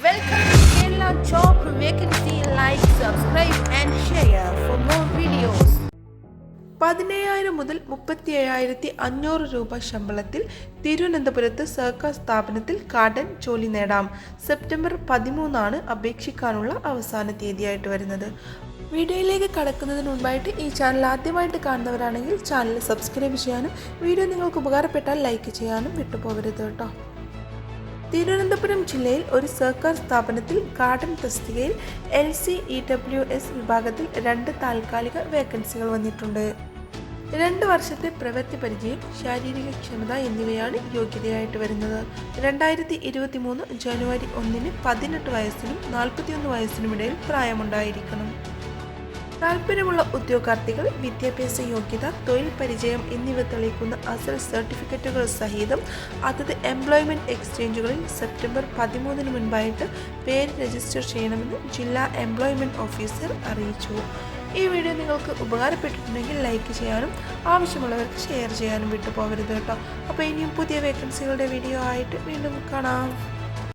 Welcome to Kerala Job Vacancy. Like, subscribe, and share for more videos. പതിനേഴായിരം മുതൽ മുപ്പത്തി ഏഴായിരത്തി അഞ്ഞൂറ് രൂപ ശമ്പളത്തിൽ തിരുവനന്തപുരത്ത് സർക്കാർ സ്ഥാപനത്തിൽ കാടൻ ജോലി നേടാം സെപ്റ്റംബർ പതിമൂന്നാണ് അപേക്ഷിക്കാനുള്ള അവസാന തീയതിയായിട്ട് വരുന്നത് വീഡിയോയിലേക്ക് കടക്കുന്നതിന് മുൻപായിട്ട് ഈ ചാനൽ ആദ്യമായിട്ട് കാണുന്നവരാണെങ്കിൽ ചാനൽ സബ്സ്ക്രൈബ് ചെയ്യാനും വീഡിയോ നിങ്ങൾക്ക് ഉപകാരപ്പെട്ടാൽ ലൈക്ക് ചെയ്യാനും വിട്ടുപോകരുത് കേട്ടോ തിരുവനന്തപുരം ജില്ലയിൽ ഒരു സർക്കാർ സ്ഥാപനത്തിൽ ഗാർഡൻ തസ്തികയിൽ L C E W S വിഭാഗത്തിൽ രണ്ട് താൽക്കാലിക വേക്കൻസികൾ വന്നിട്ടുണ്ട്. രണ്ട് വർഷത്തെ പ്രവൃത്തി പരിചയം ശാരീരിക ക്ഷമത എന്നിവയാണ് യോഗ്യതയായിട്ട് വരുന്നത്. രണ്ടായിരത്തി ഇരുപത്തി മൂന്ന് ജനുവരി ഒന്നിന് പതിനെട്ട് വയസ്സിനും നാൽപ്പത്തിയൊന്ന് വയസ്സിനുമിടയിൽ പ്രായമുണ്ടായിരിക്കണം. താല്പര്യമുള്ള ഉദ്യോഗാർത്ഥികൾ വിദ്യാഭ്യാസ യോഗ്യത തൊഴിൽ പരിചയം എന്നിവ തെളിയിക്കുന്ന അസൽ സർട്ടിഫിക്കറ്റുകൾ സഹിതം അതത് എംപ്ലോയ്മെന്റ് എക്സ്ചേഞ്ചുകളിൽ സെപ്റ്റംബർ പതിമൂന്നിന് മുൻപായിട്ട് പേര് രജിസ്റ്റർ ചെയ്യണമെന്ന് ജില്ലാ എംപ്ലോയ്മെന്റ് ഓഫീസർ അറിയിച്ചു. ഈ വീഡിയോ നിങ്ങൾക്ക് ഉപകാരപ്പെട്ടിട്ടുണ്ടെങ്കിൽ ലൈക്ക് ചെയ്യാനും ആവശ്യമുള്ളവർക്ക് ഷെയർ ചെയ്യാനും വിട്ടുപോകരുത് കേട്ടോ. അപ്പോൾ ഇനിയും പുതിയ വേക്കൻസികളുടെ വീഡിയോ ആയിട്ട് വീണ്ടും കാണാം.